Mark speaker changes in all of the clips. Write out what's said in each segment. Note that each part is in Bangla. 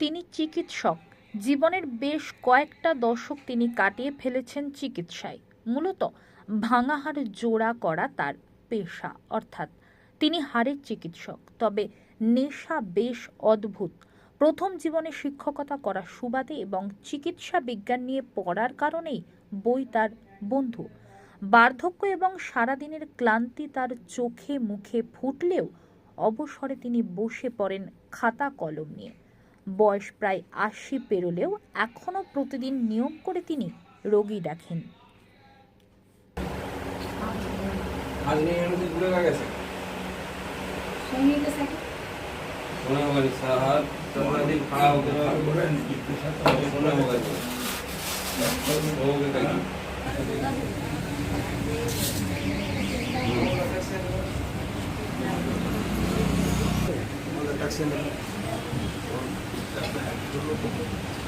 Speaker 1: তিনি চিকিৎসক। জীবনের বেশ কয়েকটা দশক তিনি কাটিয়ে ফেলেছেন চিকিৎসায়। মূলত ভাঙা হাড় জোড়া করা তার পেশা, অর্থাৎ তিনি হাড়ের চিকিৎসক। তবে নেশা বেশ অদ্ভুত। প্রথম জীবনে শিক্ষকতা করার সুবাদে এবং চিকিৎসা বিজ্ঞান নিয়ে পড়ার কারণেই বই তার বন্ধু। বার্ধক্য এবং সারাদিনের ক্লান্তি তার চোখে মুখে ফুটলেও অবসরে তিনি বসে পড়েন খাতা কলম নিয়ে। বয়স প্রায় আশি পেরোলেও এখনও প্রতিদিন নিয়ম করে তিনি রোগী
Speaker 2: নিয়ে
Speaker 3: do grupo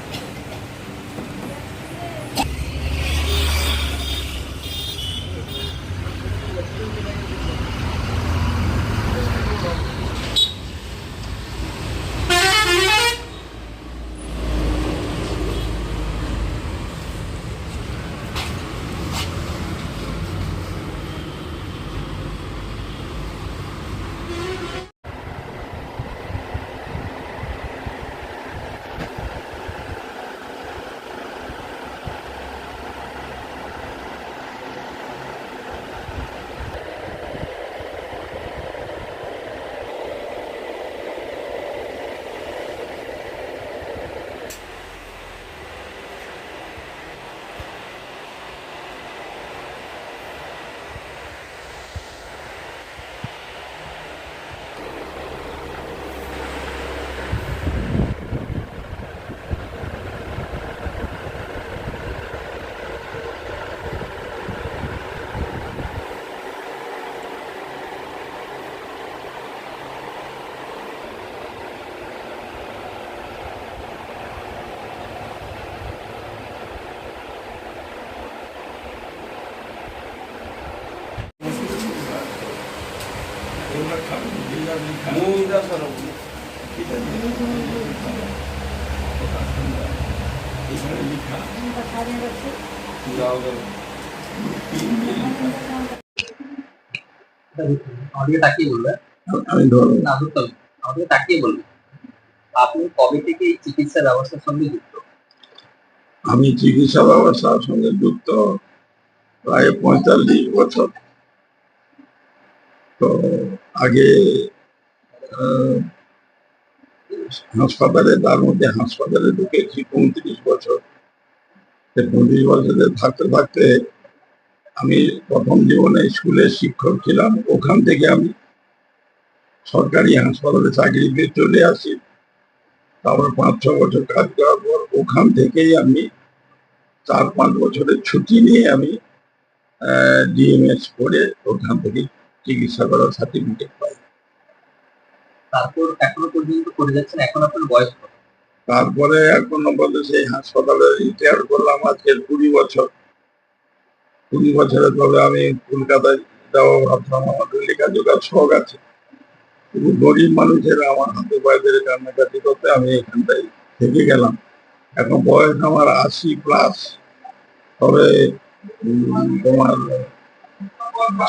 Speaker 3: আপনি কবে চিকিৎসা ব্যবস্থার সঙ্গে যুক্ত
Speaker 4: আমি চিকিৎসা ব্যবস্থার সঙ্গে যুক্ত প্রায় পঁয়তাল্লিশ বছর। তো আগে হাসপাতালে, তার মধ্যে হাসপাতালে ঢুকেছি পঁয়ত্রিশ বছর। পঁয়ত্রিশ বছরে থাকতে থাকতে আমি প্রথম জীবনে স্কুলের শিক্ষক ছিলাম। ওখান থেকে আমি সরকারি হাসপাতালে চাকরি পেয়ে চলে আসি। তারপর পাঁচ, ছ বছর কাজ করার পর ওখান থেকেই আমি চার, পাঁচ বছরের ছুটি নিয়ে আমি ডিএমএস করে ওখান থেকে চিকিৎসা করার সার্টিফিকেট পাই।
Speaker 3: তারপর এখনও পর্যন্ত করে যাচ্ছেন? এখন আপনার বয়স
Speaker 4: তারপরে এখনও বলে সেই হাসপাতালে রিটায়ার করলাম আজকে কুড়ি বছর। কুড়ি বছরে তবে আমি কলকাতায় যাওয়া ভাবছিলাম আমার লেখাজোখার শখ আছে। কিন্তু গরিব মানুষেরা আমার হাতে পায়ে কান্নাকাটি করতে আমি এখানটায় থেকে গেলাম। এখন বয়স আমার আশি প্লাস তবে তোমার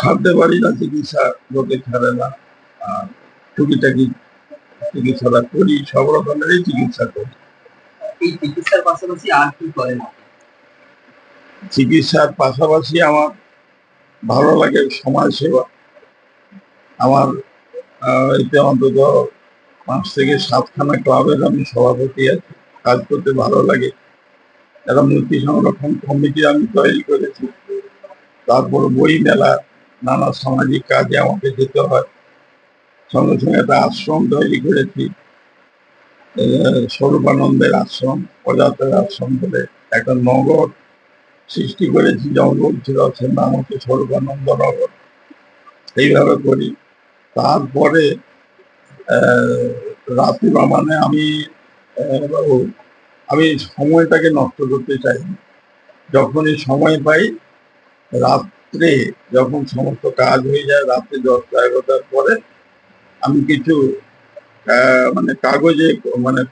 Speaker 4: ছাড়তে পারি না চিকিৎসা লোকে ছাড়ে না। আর টুকিটাকি চিকিৎসাটা করি সব রকমেরই চিকিৎসা করি।
Speaker 3: এই চিকিৎসার পাশাপাশি আর কি করেন
Speaker 4: চিকিৎসার পাশাপাশি আমার ভালো লাগে সমাজ সেবা আমার এতে অন্তত পাঁচ থেকে সাতখানা ক্লাবের আমি সভাপতি আছি কাজ করতে ভালো লাগে। একটা মূর্তি সংরক্ষণ কমিটি আমি তৈরি করেছি। তারপর বই মেলা নানা সামাজিক কাজে আমাকে যেতে হয়। সঙ্গে সঙ্গে একটা আশ্রম তৈরি করেছি স্বরূপানন্দের আশ্রম প্রজাতের আশ্রম বলে একটা নগর সৃষ্টি করেছি, জঙ্গল ছিল সে নাম হচ্ছে স্বরূপানন্দ নগর। এইভাবে করি। তারপরে রাত্রি মানে আমি আমি সময়টাকে নষ্ট করতে চাই যখনই সময় পাই রাত্রে যখন সমস্ত কাজ হয়ে যায়, রাত্রে দশটা এগারোটার পরে আমি কিছু মানে কাগজে মানে